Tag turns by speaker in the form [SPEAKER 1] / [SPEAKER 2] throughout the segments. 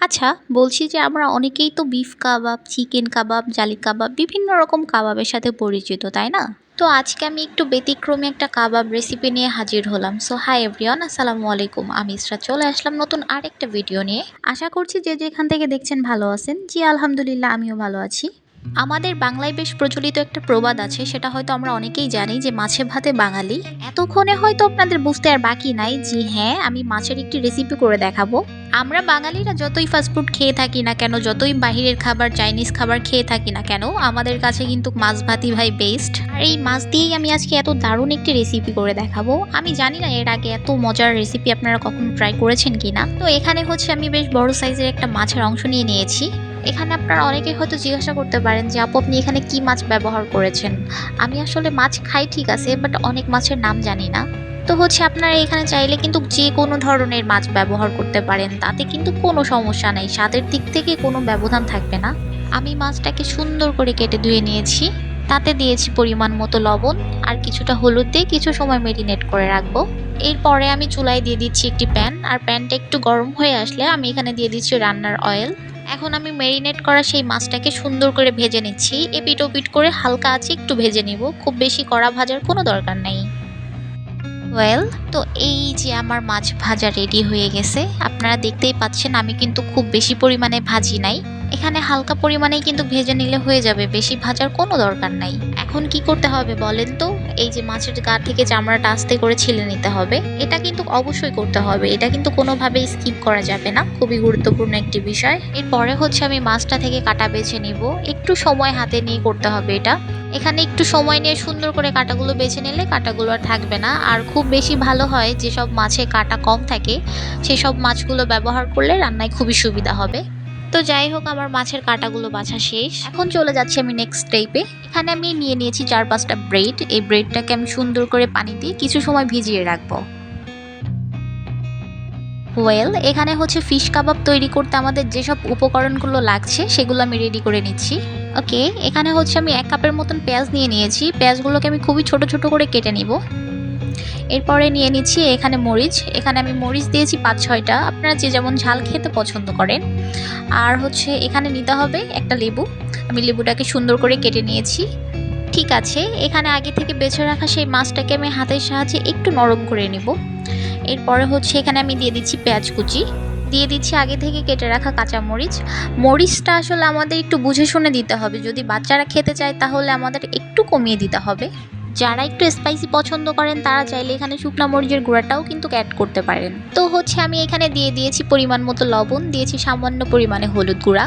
[SPEAKER 1] আচ্ছা বলছি যে আমরা অনেকেই তো বিফ কাবাব চিকেন কাবাব জালি কাবাব বিভিন্ন রকম কাবাবের সাথে পরিচিত, তাই না? তো আজকে আমি একটু ব্যতিক্রমী একটা কাবাব রেসিপি নিয়ে হাজির হলাম। সো হাই এভরিওয়ান আসসালামু আলাইকুম। আমি ইসরা, চলে আসলাম নতুন আরেকটা ভিডিও নিয়ে। আশা করছি যে যেখান থেকে দেখছেন ভালো আছেন। জি, আলহামদুলিল্লাহ, আমিও ভালো আছি। আমাদের বাংলায় বেশ প্রচলিত একটা প্রবাদ আছে, সেটা হয়তো আমরা অনেকেই জানি যে মাছে ভাতে বাঙালি। এতক্ষণে হয়তো আপনাদের বুঝতে আর বাকি নাই যে হ্যাঁ আমি মাছের একটি রেসিপি করে দেখাবো। আমরা বাঙালিরা যতই ফাস্টফুড খেয়ে থাকি না কেন, যতই বাহিরের খাবার চাইনিজ খাবার খেয়ে থাকি না কেন, আমাদের কাছে কিন্তু মাছ ভাতই ভাই বেস্ট আর এই মাছ দিয়েই আমি আজকে এত দারুণ একটি রেসিপি করে দেখাবো। আমি জানি না এর আগে এত মজার রেসিপি আপনারা কখনো ট্রাই করেছেন কিনা। তো এখানে হচ্ছে আমি বেশ বড় সাইজের একটা মাছের অংশ নিয়ে নিয়েছি। এখানে আপনারা অনেকে হয়তো জিজ্ঞাসা করতে পারেন যে, আপু, আপনি এখানে কি মাছ ব্যবহার করেছেন? আমি আসলে মাছ খাই ঠিক আছে বাট অনেক মাছের নাম জানি না। তো হচ্ছে আপনারা এখানে চাইলে কিন্তু যে কোনো ধরনের মাছ ব্যবহার করতে পারেন, তাতে কিন্তু কোনো সমস্যা নেই, স্বাদের দিক থেকে কোনো ব্যবধান থাকবে না। আমি মাছটাকে সুন্দর করে কেটে ধুয়ে নিয়েছি, তাতে দিয়েছি পরিমাণ মতো লবণ আর কিছুটা হলুদ দিয়ে কিছু সময় মেরিনেট করে রাখব। এরপরে আমি চুলায় দিয়ে দিচ্ছি একটি প্যান আর প্যানটা একটু গরম হয়ে আসলে আমি এখানে দিয়ে দিচ্ছি রান্নার অয়েল এখন আমি মেরিনেট করা সেই মাছটাকে সুন্দর করে ভেজে নিচ্ছি। এপিট ওপিট করে হালকা আছে একটু ভেজে নিব। খুব বেশি কড়া ভাজার কোনো দরকার নেই। ওয়েল তো এই যে আমার মাছ ভাজা রেডি হয়ে গেছে, আপনারা দেখতেই পাচ্ছেন আমি কিন্তু খুব বেশি পরিমাণে ভাজি নাই। এখানে হালকা পরিমাণেই কিন্তু ভেজে নিলে হয়ে যাবে, বেশি ভাজার কোনো দরকার নাই। এখন কি করতে হবে বলেন তো? এই যে মাছের গা থেকে চামড়াটা আস্তে করে ছিলে নিতে হবে, এটা কিন্তু অবশ্যই করতে হবে। এটা কিন্তু কোনোভাবেই স্কিপ করা যাবে না। খুবই গুরুত্বপূর্ণ একটি বিষয়। এরপরে হচ্ছে আমি মাছটা থেকে কাটা বেছে নিব। একটু সময় হাতে নিয়ে করতে হবে এটা। এখানে একটু সময় নিয়ে সুন্দর করে কাটাগুলো বেছে নিলে কাটাগুলো আর থাকবে না। আর খুব বেশি ভালো হয় যেসব মাছে কাটা কম থাকে, সেসব মাছগুলো ব্যবহার করলে রান্নায় খুবই সুবিধা হবে। তো যাই হোক, আমার মাছের কাটাগুলো বাছা শেষ। এখন চলে যাচ্ছি আমি নেক্সট টাইপে এখানে আমি নিয়ে নিয়েছি চার পাঁচটা ব্রেড এই ব্রেডটাকে আমি সুন্দর করে পানি দিয়ে কিছু সময় ভিজিয়ে রাখব। ওয়েল এখানে হচ্ছে ফিশ কাবাব তৈরি করতে আমাদের যেসব উপকরণগুলো লাগছে, সেগুলো আমি রেডি করে নিচ্ছি। ওকে এখানে হচ্ছে আমি এক কাপের মতন পেঁয়াজ নিয়ে নিয়েছি। পেঁয়াজগুলোকে আমি খুবই ছোট ছোট করে কেটে নিব। এরপরে নিয়ে নিচ্ছি এখানে মরিচ। এখানে আমি মরিচ দিয়েছি পাঁচ ছয়টা। আপনারা যে যেমন ঝাল খেতে পছন্দ করেন। আর হচ্ছে এখানে নিতে হবে একটা লেবু। আমি লেবুটাকে সুন্দর করে কেটে নিয়েছি। ঠিক আছে, এখানে আগে থেকে বেছে রাখা সেই মাছটাকে আমি হাতের সাহায্যে একটু নরম করে নেব। এরপরে হচ্ছে এখানে আমি দিয়ে দিচ্ছি পেঁয়াজ কুচি। দিয়ে দিচ্ছি আগে থেকে কেটে রাখা কাঁচা মরিচ। মরিচটা আসলে আমাদের একটু বুঝে শুনে দিতে হবে। যদি বাচ্চারা খেতে চায় তাহলে আমাদের একটু কমিয়ে দিতে হবে। যারা একটু স্পাইসি পছন্দ করেন, তারা চাইলে এখানে শুকনো মরিচের গুঁড়াটাও কিন্তু অ্যাড করতে পারেন। তো হচ্ছে আমি এখানে দিয়ে দিয়েছি পরিমাণ মতো লবণ, দিয়েছি সামান্য পরিমাণে হলুদ গুঁড়া,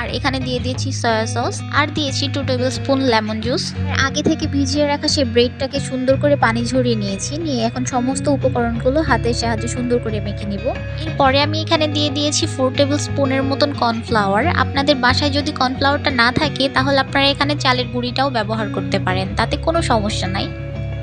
[SPEAKER 1] আর এখানে দিয়ে দিয়েছি সয়া সস আর দিয়েছি two tablespoon lemon juice আগে থেকে ভিজিয়ে রাখা সেই ব্রেডটাকে সুন্দর করে পানি ঝরিয়ে নিয়েছি, নিয়ে এখন সমস্ত উপকরণগুলো হাতের সাহায্যে সুন্দর করে মেখে নিব। এরপরে আমি এখানে দিয়ে দিয়েছি ফোর টেবিল স্পুনের মতন কর্নফ্লাওয়ার আপনাদের বাসায় যদি কর্নফ্লাওয়ারটা না থাকে, তাহলে আপনারা এখানে চালের গুঁড়িটাও ব্যবহার করতে পারেন, তাতে কোনো সমস্যা নাই।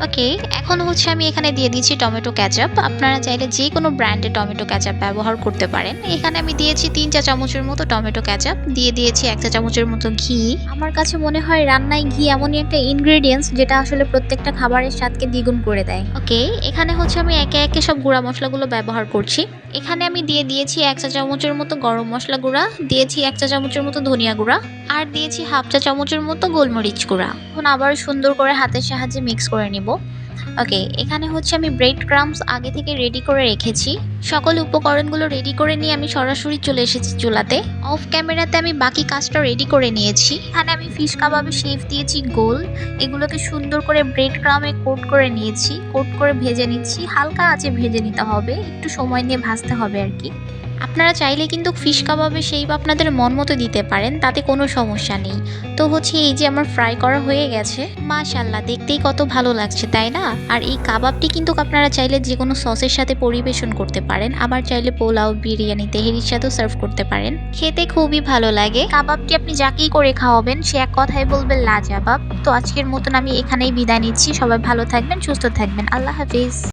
[SPEAKER 1] ওকে এখন হচ্ছে আমি এখানে দিয়ে দিচ্ছি টমেটো ক্যাচাপ আপনারা চাইলে যে কোনো ব্র্যান্ডের টমেটো ক্যাচাপ ব্যবহার করতে পারেন। এখানে আমি দিয়েছি তিন চা চামচের মতো টমেটো ক্যাচাপ দিয়ে দিয়েছি এক চা চামচের মতো ঘি। আমার কাছে মনে হয় রান্নায় ঘি এমনই একটা ইনগ্রেডিয়েন্টস যেটা আসলে প্রত্যেকটা খাবারের স্বাদকে দ্বিগুণ করে দেয়। ওকে এখানে হচ্ছে আমি একে একে সব গুঁড়া মশলাগুলো ব্যবহার করছি। এখানে আমি দিয়ে দিয়েছি এক চা চামচের মতো গরম মশলা গুঁড়া, দিয়েছি এক চা চামচের মতো ধনিয়া গুঁড়া, আর দিয়েছি হাফ চা চামচের মতো গোলমরিচ গুঁড়া। এখন আবার সুন্দর করে হাতের সাহায্যে মিক্স করে নিব। ওকে এখানে হচ্ছে আমি ব্রেড ক্রামস আগে থেকে রেডি করে রেখেছি। সকল উপকরণগুলো রেডি করে নিয়ে আমি সরাসরি চলে এসেছি চুলাতে। অফ ক্যামেরাতে আমি বাকি কাজটা রেডি করে নিয়েছি। এখানে আমি ফিশ কাবাবে শেফ দিয়েছি গোল। এগুলোকে সুন্দর করে ব্রেড ক্রামে কোট করে নিয়েছি। কোট করে ভেজে নিচ্ছি। হালকা আঁচে ভেজে নিতে হবে। একটু সময় নিয়ে ভাজতে হবে আর কি। আপনারা চাইলে কিন্তু ফিশ কাবাবে সেই আপনাদের মন মতো দিতে পারেন, তাতে কোনো সমস্যা নেই। তো হচ্ছে এই যে আমার ফ্রাই করা হয়ে গেছে। মাশাল্লাহ দেখতেই কত ভালো লাগছে, তাই না? আর এই কাবাবটি কিন্তু আপনারা চাইলে যে কোনো সসের সাথে পরিবেশন করতে পারেন, আবার চাইলে পোলাও, বিরিয়ানি, তেহেরির সাথেও সার্ভ করতে পারেন। খেতে খুবই ভালো লাগে। কাবাবটি আপনি যাকেই করে খাওয়াবেন, সে এক কথায় বলবেন লাজাবাব। তো আজকের মতন আমি এখানেই বিদায় নিচ্ছি। সবাই ভালো থাকবেন, সুস্থ থাকবেন। আল্লাহ হাফিজ।